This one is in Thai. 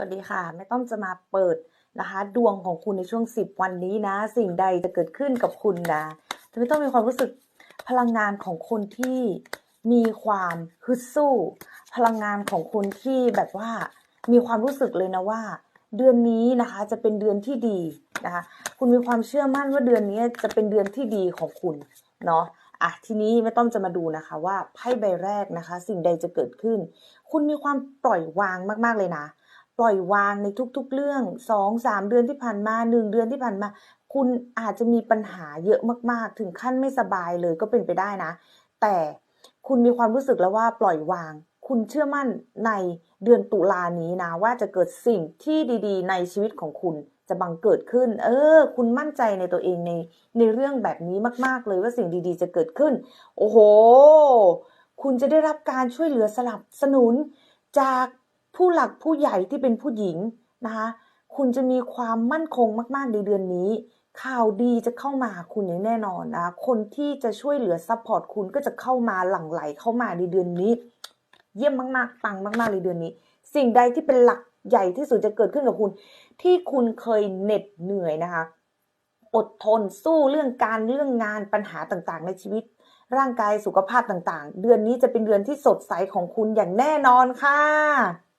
วัสดีค่ะแม่ต้อมจะมาเปิดนะคะ ดวงของคุณในช่วง 10 วันนี้นะ สิ่งใดจะเกิดขึ้นกับคุณนะจะไม่ต้องมีความรู้สึกพลังงานของคนที่มีความฮึดสู้ พลังงานของคุณที่แบบว่ามีความรู้สึกเลยนะว่า เดือนนี้นะคะจะเป็นเดือนที่ดีนะคะคุณมีความเชื่อมั่นว่าเดือนนี้จะเป็นเดือนที่ดีของคุณเนาะอะทีนี้แม่ต้อมจะมาดูนะคะว่าไพ่ใบแรกนะคะ สิ่งใดจะเกิดขึ้น คุณมีความปล่อยวางมาก ๆเลยนะ ปล่อยวางในทุกๆเรื่องสองสามเดือนที่ผ่านมาหนึ่งเดือนที่ผ่านมา คุณอาจจะมีปัญหาเยอะมากๆ ถึงขั้นไม่สบายเลยก็เป็นไปได้นะ แต่คุณมีความรู้สึกแล้วว่าปล่อยวาง คุณเชื่อมั่นในเดือนตุลานี้นะ ว่าจะเกิดสิ่งที่ดีๆ ในชีวิตของคุณจะบังเกิดขึ้น เออ คุณมั่นใจในตัวเองในในเรื่องแบบนี้มาก ๆ เลยว่าสิ่งดีๆ จะเกิดขึ้น โอ้โห คุณจะได้รับการช่วยเหลือสนับสนุนจาก ผู้หลักผู้ใหญ่ที่เป็นผู้หญิงนะคะคุณจะมีความมั่นคงมาก ๆ ในเดือนนี้ ข่าวดีจะเข้ามาคุณอย่างแน่นอนนะ คนที่จะช่วยเหลือซัพพอร์ตคุณก็จะเข้ามาหลั่งไหลเข้ามาในเดือนนี้ เยี่ยมมากๆปังมากๆในเดือนนี้ สิ่งใดที่เป็นหลักใหญ่ที่สุดจะเกิดขึ้นกับคุณ ที่คุณเคยเหน็ดเหนื่อยนะคะ อดทนสู้เรื่องการเรื่องงานปัญหาต่างๆ ในชีวิต ร่างกายสุขภาพต่างๆ เดือนนี้จะเป็นเดือนที่สดใสของคุณอย่างแน่นอนค่ะ